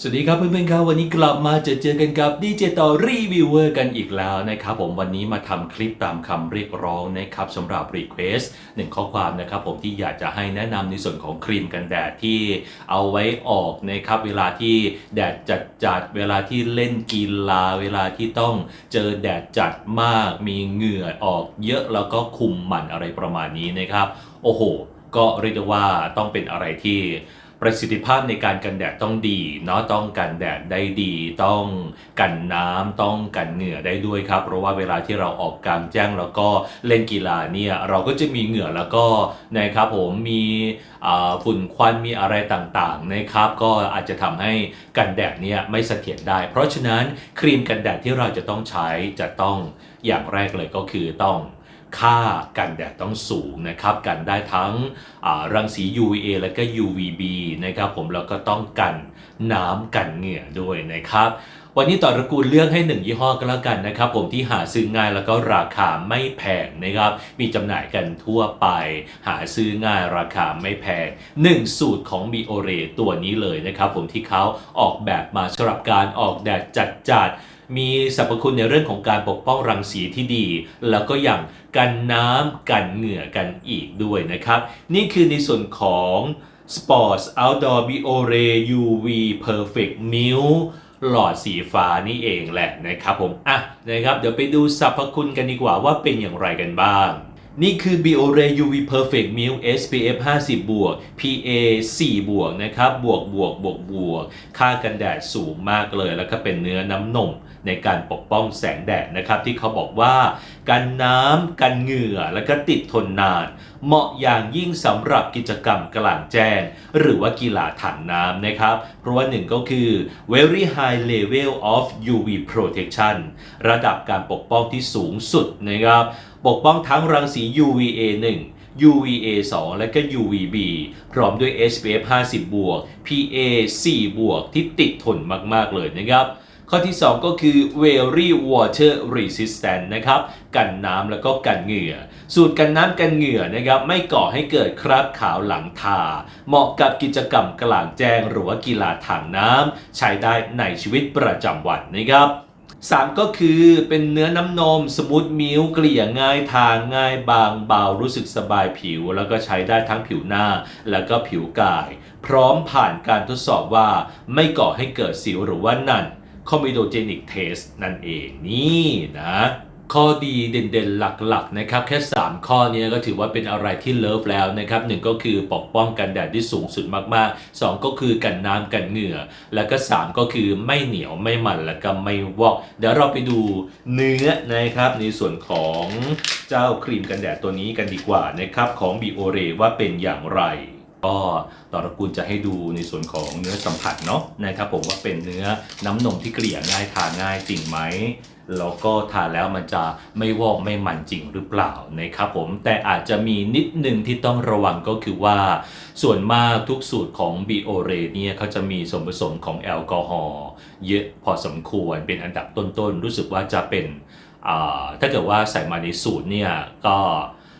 สวัสดีครับเพื่อนๆครับวันนี้กลับมาเจอเจอกันกับดีเจต่อรีวิวเวอร์กันอีกแล้วนะครับผมวันนี้มาทำคลิปตามคำเรียกร้องนะครับสำหรับรีเควสหนึ่งข้อความนะครับผมที่อยากจะให้แนะนำในส่วนของครีมกันแดดที่เอาไว้ออกนะครับเวลาที่แดดจัดจัดเวลาที่เล่นกีฬาเวลาที่ต้องเจอแดดจัดมากมีเหงื่อออกเยอะแล้วก็คุมหมันอะไรประมาณนี้นะครับโอ้โห ก็เรียกได้ว่าต้องเป็นอะไรที่ ประสิทธิภาพในการกันแดดต้องดีเนาะต้องกันแดดได้ดี ต้องกันน้ำต้องกันเหงื่อได้ด้วยครับ เพราะว่าเวลาที่เราออกกลางแจ้งแล้วก็เล่นกีฬาเนี่ยเราก็จะมีเหงื่อแล้วก็นะครับผมมีฝุ่นควันมีอะไรต่างๆนะครับ ก็อาจจะทำให้กันแดดเนี่ยไม่เสถียรได้ เพราะฉะนั้นครีมกันแดดที่เราจะต้องใช้จะต้องอย่างแรกเลยก็คือต้อง ค่ากันแดดต้องสูงนะครับกันได้ทั้งรังสี UVA และก็ UVB นะครับผมแล้วก็ต้องกันน้ำกันเหงื่อด้วยนะครับ วันนี้ต่อตระกูลเลือกให้ 1 ยี่ห้อก็แล้วกันนะครับ ผมที่หาซื้อง่ายแล้วก็ราคาไม่แพงนะครับ มีจำหน่ายกันทั่วไป หาซื้อง่ายราคาไม่แพง 1 สูตรของ b i o r e ตัวนี้เลยนะครับ ผมที่เขาออกแบบมาสำหรับการออกแดดจัดๆมีสรรพคุณในเรื่องของการปกป้องรังสีที่ดี แล้วก็อย่างกันน้ำกันเหงื่อกันอีกด้วยนะครับ นี่คือในส่วนของ Sports Outdoor Biore UV Perfect Milk หลอดสีฟ้านี่เองแหละนะครับผมอะนะครับเดี๋ยวไปดูสรรพคุณกันดีกว่าว่าเป็นอย่างไรกันบ้าง นี่คือ Biore UV Perfect Milk SPF 50 บวก PA 4 บวกนะครับบวกบวกบวกบวกค่ากันแดดสูงมากเลย แล้วก็เป็นเนื้อน้ำนม ในการปกป้องแสงแดดนะครับ ที่เขาบอกว่า กันน้ำกันเหงื่อแล้วก็ติดทนนาน เหมาะอย่างยิ่งสำหรับกิจกรรมกลางแจ้ง หรือว่ากีฬาถังน้ำนะครับ เพราะว่าหนึ่งก็คือ very high level of UV protection ระดับการปกป้องที่สูงสุดนะครับ ปกป้องทั้งรังสี UVA 1 UVA 2 และก็ UVB พร้อมด้วย SPF 50 บวก PA 4 บวกที่ติดทนมาก ๆ เลยนะครับ ข้อที่ 2 ก็คือ very water resistant นะครับ กันน้ำแล้วก็กันเหงื่อ สูตรกันน้ำกันเหงื่อนะครับ ไม่ก่อให้เกิดคราบขาวหลังทา เหมาะกับกิจกรรมกลางแจ้งหรือว่ากีฬาทางน้ำ ใช้ได้ในชีวิตประจำวันนะครับ3ก็คือเป็นเนื้อน้ำนมสมูทมิลเกลี่ยง่ายทานง่ายบางเบารู้สึกสบายผิว แล้วก็ใช้ได้ทั้งผิวหน้าแล้วก็ผิวกาย พร้อมผ่านการทดสอบว่าไม่ก่อให้เกิดสิวหรือว่านั่น comedogenic test นั่นเองนี่นะข้อดีเด่นๆหลักๆนะครับแค่ 3 ข้อนี้ก็ถือว่าเป็นอะไรที่เลิฟแล้วนะครับหนึ่งก็คือปกป้องกันแดดที่สูงสุดมากๆ 2 ก็คือกันน้ำกันเหงื่อ แล้วก็ 3 ก็คือไม่เหนียวไม่มันแล้วก็ไม่วอก เดี๋ยวเราไปดูเนื้อนะครับในส่วนของเจ้าครีมกันแดดตัวนี้กันดีกว่านะครับของ b i o r e ว่าเป็นอย่างไร ก็ตอตระกูลจะให้ดูในส่วนของเนื้อสัมผัสเนาะนะครับผมว่าเป็นเนื้อน้ำนมที่เกลี่ยง่ายทานง่ายจริงไหมแล้วก็ทานแล้วมันจะไม่วอกไม่มันจริงหรือเปล่านะครับผมแต่อาจจะมีนิดนึงที่ต้องระวังก็คือว่า ส่วนมากทุกสูตรของ b i o r e เนี่ยเขาจะมีส่วนผสมของแอลกอฮอล์เยอะพอสมควรเป็นอันดับต้นๆ รู้สึกว่าจะเป็นถ้าเกิดว่าใส่มาในสูตรเนี่ยก็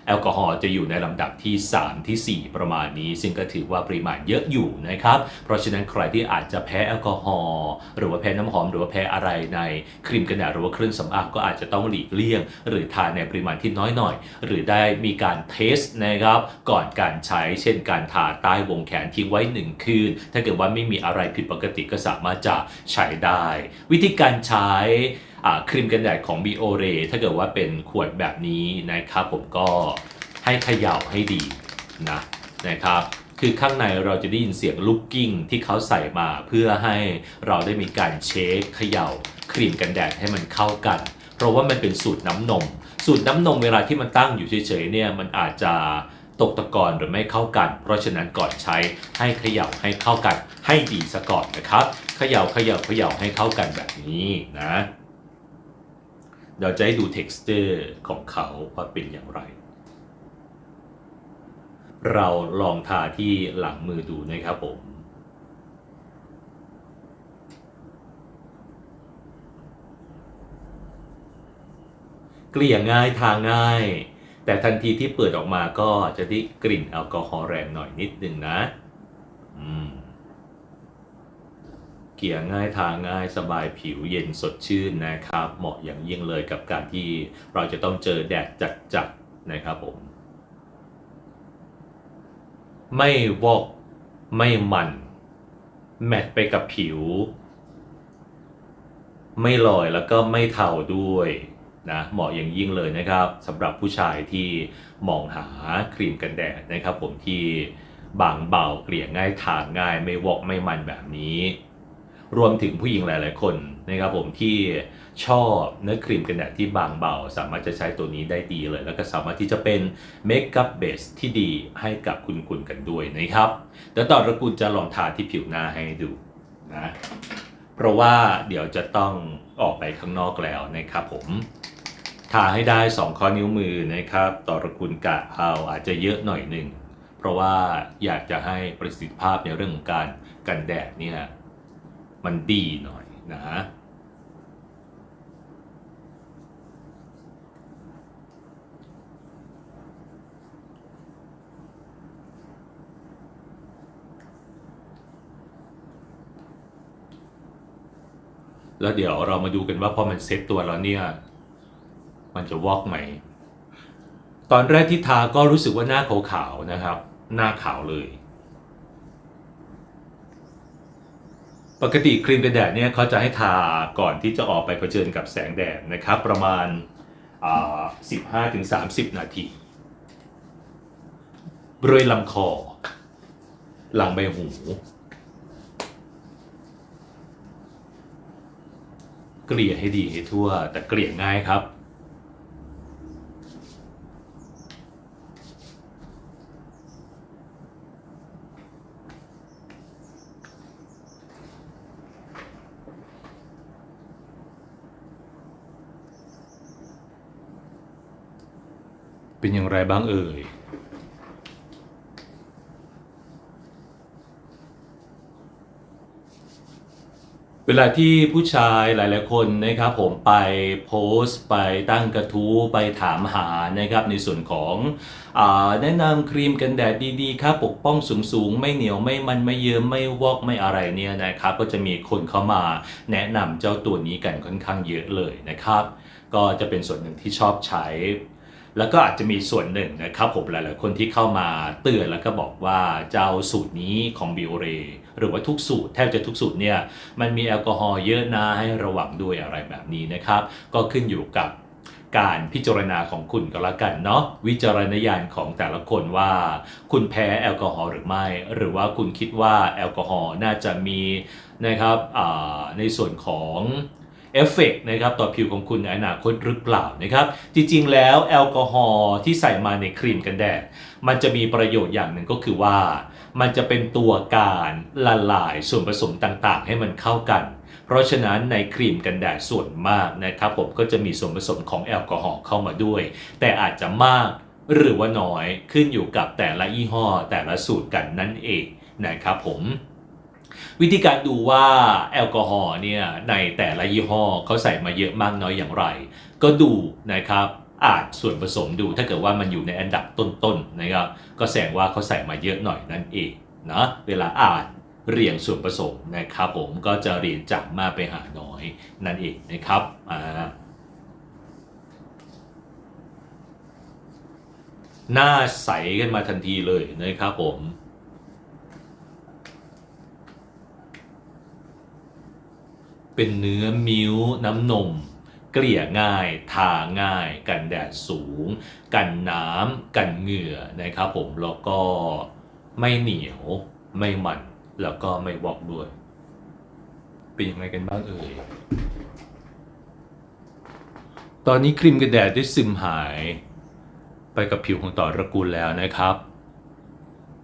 แอลกอฮอล์จะอยู่ในลำดับที่ 3 ที่ 4 ประมาณนี้ ซึ่งก็ถือว่าปริมาณเยอะอยู่นะครับ เพราะฉะนั้นใครที่อาจจะแพ้แอลกอฮอล์หรือว่าแพ้น้ำหอมหรือว่าแพ้อะไรในครีมกันแดดหรือว่าเครื่องสำอางก็อาจจะต้องหลีกเลี่ยง หรือทานในปริมาณที่น้อยหน่อย หรือได้มีการเทสนะครับ ก่อนการใช้เช่นการทาใต้วงแขนทิ้งไว้ 1 คืน ถ้าเกิดว่าไม่มีอะไรผิดปกติก็สามารถจะใช้ได้ วิธีการใช้ ครีมกันแดดของ b i o r e ถ้าเกิดว่าเป็นขวดแบบนี้นะครับผมก็ให้เขย่าให้ดีนะนะครับคือข้างในเราจะได้ยินเสียงลูกกิ้งที่เขาใส่มาเพื่อให้เราได้มีการเช็คเขย่าครีมกันแดดให้มันเข้ากัน เพราะว่ามันเป็นสูตรน้ำนม สูตรน้ำนมเวลาที่มันตั้งอยู่เฉยๆเนี่ยมันอาจจะตกตะกอนหรือไม่เข้ากัน เพราะฉะนั้นก่อนใช้ให้เขย่าให้เข้ากันให้ดีซะก่อนนะครับเขย่าเขย่าเขย่าให้เข้ากันแบบนี้นะ เราจะให้ดู texture ของเขาว่าเป็นอย่างไร เราลองทาที่หลังมือดูนะครับผมเกลี่ยง่ายทาง่าย แต่ทันทีที่เปิดออกมาก็จะได้กลิ่นแอลกอฮอล์แรงหน่อยนิดนึงนะ อืม เกลี่ยง่ายทาง่ายสบายผิวเย็นสดชื่นนะครับ เหมาะอย่างยิ่งเลยกับการที่เราจะต้องเจอแดดจัดๆนะครับผม ไม่วอกไม่มัน แมทไปกับผิว ไม่ลอยแล้วก็ไม่เทาด้วยนะเหมาะอย่างยิ่งเลยนะครับสำหรับผู้ชายที่มองหาครีมกันแดดนะครับ ผมที่บางเบาเกลี่ยง่ายทาง่าย ไม่วอกไม่มันแบบนี้ รวมถึงผู้หญิงหลาย ๆ คนนะครับผมที่ชอบเนื้อครีมกันแดดที่บางเบา สามารถจะใช้ตัวนี้ได้ดีเลย แล้วก็สามารถที่จะเป็นเมคอัพเบสที่ดีให้กับคุณคุณกันด้วยนะครับเดี๋ยวต่อระกูลจะลองทาที่ผิวหน้าให้ดูนะเพราะว่าเดี๋ยวจะต้องออกไปข้างนอกแล้วนะครับผมทาให้ได้ 2 ข้อนิ้วมือนะครับ ต่อระกุลกะเอาอาจจะเยอะหน่อยหนึ่งเพราะว่าอยากจะให้ประสิทธิภาพในเรื่องของการกันแดดเนี่ย มันดีหน่อยนะฮะแล้วเดี๋ยวเรามาดูกันว่าพอมันเซ็ตตัวแล้วเนี่ย มันจะวอกไหม ตอนแรกที่ทาก็รู้สึกว่าหน้าขาวๆนะครับ หน้าขาวเลย ปกติครีมกันแดดเนี่ยเขาจะให้ทาก่อนที่จะออกไปเผชิญกับแสงแดดนะครับ ประมาณ 15-30 นาทีบริเวณลำคอ หลังใบหู เกลี่ยให้ดีให้ทั่ว แต่เกลี่ยง่ายครับ อย่างไรบ้างเอ่ย เวลาที่ผู้ชายหลาย ๆ คนนะครับผมไปโพสต์ไปตั้งกระทู้ไปถามหานะครับในส่วนของอแนะนำครีมกันแดดดี ๆ ครับปกป้องสูง ๆ ไม่เหนียวไม่มันไม่เยิ้มไม่วอกไม่อะไรเนี่ยนะครับ ก็จะมีคนเข้ามาแนะนำเจ้าตัวนี้กันค่อนข้างเยอะเลยนะครับ ก็จะเป็นส่วนหนึ่งที่ชอบใช้ แล้วก็อาจจะมีส่วนหนึ่งนะครับผมหลายๆคนที่เข้ามาเตือนแล้วก็บอกว่าเจ้าสูตรนี้ของบิโอเรหรือว่าทุกสูตรแทบจะทุกสูตรเนี่ยมันมีแอลกอฮอล์เยอะนะให้ระวังด้วยอะไรแบบนี้นะครับ ก็ขึ้นอยู่กับการพิจารณาของคุณก็แล้วกันเนาะวิจารณญาณของแต่ละคนว่า คุณแพ้แอลกอฮอล์หรือไม่ หรือว่าคุณคิดว่าแอลกอฮอล์น่าจะมีนะครับในส่วนของ เอฟเฟกต์นะครับต่อผิวของคุณในอนาคตหรือเปล่านะครับ จริงๆ แล้วแอลกอฮอล์ที่ใส่มาในครีมกันแดด มันจะมีประโยชน์อย่างหนึ่งก็คือว่า มันจะเป็นตัวการละลายส่วนผสมต่างๆ ให้มันเข้ากัน เพราะฉะนั้นในครีมกันแดดส่วนมากนะครับผมก็จะมีส่วนผสมของแอลกอฮอล์เข้ามาด้วย แต่อาจจะมากหรือว่าน้อยขึ้นอยู่กับแต่ละยี่ห้อแต่ละสูตรกันนั่นเองนะครับผม วิธีการดูว่าแอลกอฮอล์เนี่ยในแต่ละยี่ห้อเขาใส่มาเยอะมากน้อยอย่างไร ก็ดูนะครับอ่านส่วนผสมดูถ้าเกิดว่ามันอยู่ในอันดับต้นๆนะครับก็แสดงว่าเขาใส่มาเยอะหน่อยนั่นเองนะเวลาอ่านเรียงส่วนผสมนะครับผมก็จะเรียนจากมากไปหาน้อยนั่นเองนะครับอ่าหน้าใสกันมาทันทีเลยนะครับผม เป็นเนื้อมิ้วน้ำนม เกลี่ยง่าย ทาง่าย กันแดดสูง กันน้ำกันเหงื่อนะครับผมแล้วก็ไม่เหนียว ไม่มัน แล้วก็ไม่วอกด้วย เป็นยังไงกันบ้างเอ่ยตอนนี้ครีมกันแดดได้ซึมหาย ไปกับผิวของต่อระกูลแล้วนะครับ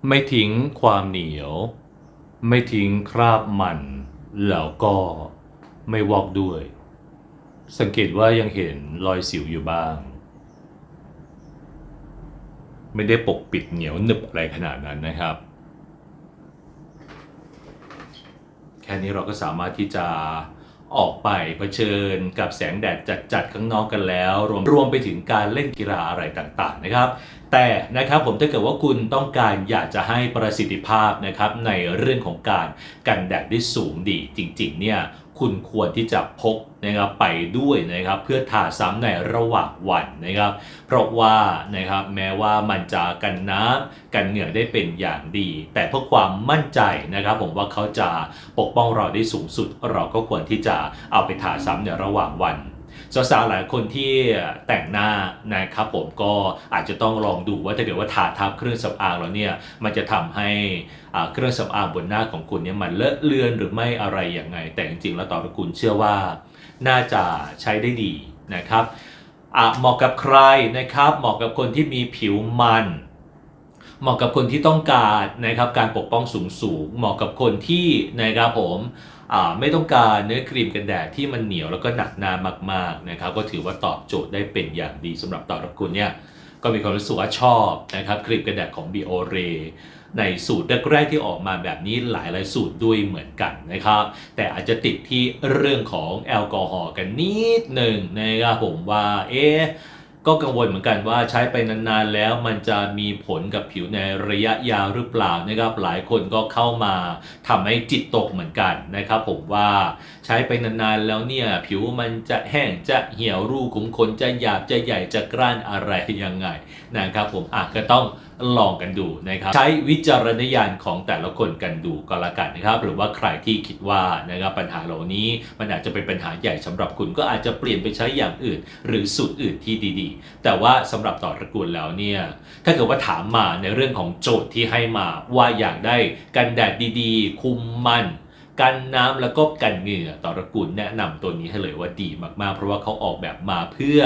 ไม่ทิ้งความเหนียว ไม่ทิ้งคราบมัน แล้วก็ ไม่วอกด้วย สังเกตว่ายังเห็นรอยสิวอยู่บ้าง ไม่ได้ปกปิดเหนียวหนึบอะไรขนาดนั้นนะครับ แค่นี้เราก็สามารถที่จะออกไปเผชิญกับแสงแดดจัดๆข้างนอกกันแล้ว รวมรวมไปถึงการเล่นกีฬาอะไรต่างๆนะครับ แต่นะครับผมถ้าเกิดว่าคุณต้องการอยากจะให้ประสิทธิภาพนะครับในเรื่องของการกันแดดได้สูงดีจริงๆเนี่ยคุณควรที่จะพกนะครับไปด้วยนะครับเพื่อทาซ้ำในระหว่างวันนะครับ เพราะว่านะครับแม้ว่ามันจะกันน้ำกันเหงื่อได้เป็นอย่างดี แต่เพื่อความมั่นใจนะครับ ผมว่าเขาจะปกป้องเราได้สูงสุด เราก็ควรที่จะเอาไปทาซ้ำในระหว่างวัน สาวๆหลายคนที่แต่งหน้านะครับผมก็อาจจะต้องลองดูว่าถ้าเกิดว่าทาทับเครื่องสำอางแล้วเนี่ยมันจะทำให้อ่าเครื่องสำอางบนหน้าของคุณเนี่ยมันเลอะเลือนหรือไม่อะไรอยังไง แต่จริงๆแล้วตอตระกูลเชื่อว่าน่าจะใช้ได้ดีนะครับเหมาะกับใครนะครับเหมาะกับคนที่มีผิวมันเหมาะกับคนที่ต้องการนะครับการปกป้องสูงสูงๆเหมาะกับคนที่นะครับผม ไม่ต้องการเนื้อครีมกันแดดที่มันเหนียวแล้วก็หนักหนามากๆนะครับก็ถือว่าตอบโจทย์ได้เป็นอย่างดีสำหรับต่อระกูลเนี่ยก็มีความรู้สึกว่าชอบนะครับครีมกันแดดของ Biore ในสูตรแรกๆที่ออกมาแบบนี้หลายๆสูตรด้วยเหมือนกันนะครับแต่อาจจะติดที่เรื่องของแอลกอฮอล์กันนิดหนึ่งนะครับผมว่าเอ๊ะ ก็กังวลเหมือนกันว่าใช้ไปนานๆแล้วมันจะมีผลกับผิวในระยะยาวหรือเปล่านะครับหลายคนก็เข้ามาทำให้จิตตกเหมือนกันนะครับผมว่าใช้ไปนานๆแล้วเนี่ยผิวมันจะแห้งจะเหี่ยวรูขุมขนจะหยาบจะใหญ่จะกร้านอะไรยังไงนะครับผมอาจก็ต้อง ลองกันดูนะครับ ใช้วิจารณญาณของแต่ละคนกันดูก็แล้วกันนะครับ หรือว่าใครที่คิดว่านะครับปัญหาเหล่านี้มันอาจจะเป็นปัญหาใหญ่สำหรับคุณก็อาจจะเปลี่ยนไปใช้อย่างอื่น หรือสูตรอื่นที่ดีๆ แต่ว่าสำหรับต่อตระกูลแล้วเนี่ยถ้าเกิดว่าถามมาในเรื่องของโจทย์ที่ให้มาว่าอยากได้กันแดดดีๆ คุมมันกันน้ำแล้วก็กันเหงื่อต่อตระกูลแนะนำตัวนี้ให้เลยว่าดีมากๆ เพราะว่าเขาออกแบบมาเพื่อ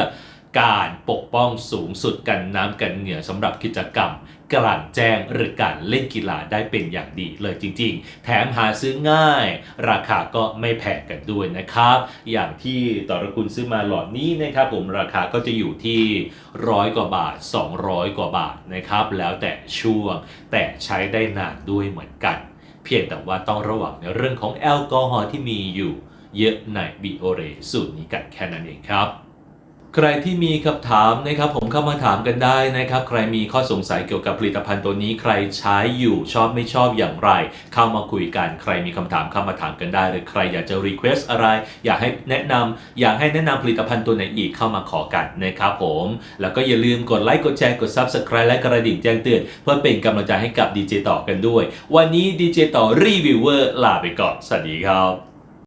การปกป้องสูงสุดกันน้ำกันเหงื่อสำหรับกิจกรรมกลางแจ้งหรือการเล่นกีฬาได้เป็นอย่างดีเลยจริง ๆ แถมหาซื้อง่าย ราคาก็ไม่แพงกันด้วยนะครับ อย่างที่ต่อระคุณซื้อมาหลอดนี้นะครับผมราคาก็จะอยู่ที่ร้อยกว่าบาท 200 กว่าบาทนะครับแล้วแต่ช่วงแต่ใช้ได้นานด้วยเหมือนกัน เพียงแต่ว่าต้องระวังในเรื่องของแอลกอฮอล์ที่มีอยู่เยอะในบิโอเรสูตรนี้กันแค่นั้นเองครับ ใครที่มีคำถามนะครับผมเข้ามาถามกันได้นะครับ ใครมีข้อสงสัยเกี่ยวกับผลิตภัณฑ์ตัวนี้ ใครใช้อยู่ชอบไม่ชอบอย่างไร เข้ามาคุยกัน ใครมีคำถามเข้ามาถามกันได้หรือใครอยากจะรีเควสอะไร อยากให้แนะนำอยากให้แนะนำผลิตภัณฑ์ตัวไหนอีกเข้ามาขอกันนะครับผม แล้วก็อย่าลืมกดไลค์กดแชร์กด Subscribe และกระดิ่งแจ้งเตือน เพื่อเป็นกำลังใจให้กับดีเจต่อกันด้วย วันนี้ดีเจต่อรีวิวเวอร์ลาไปก่อนสวัสดีครับ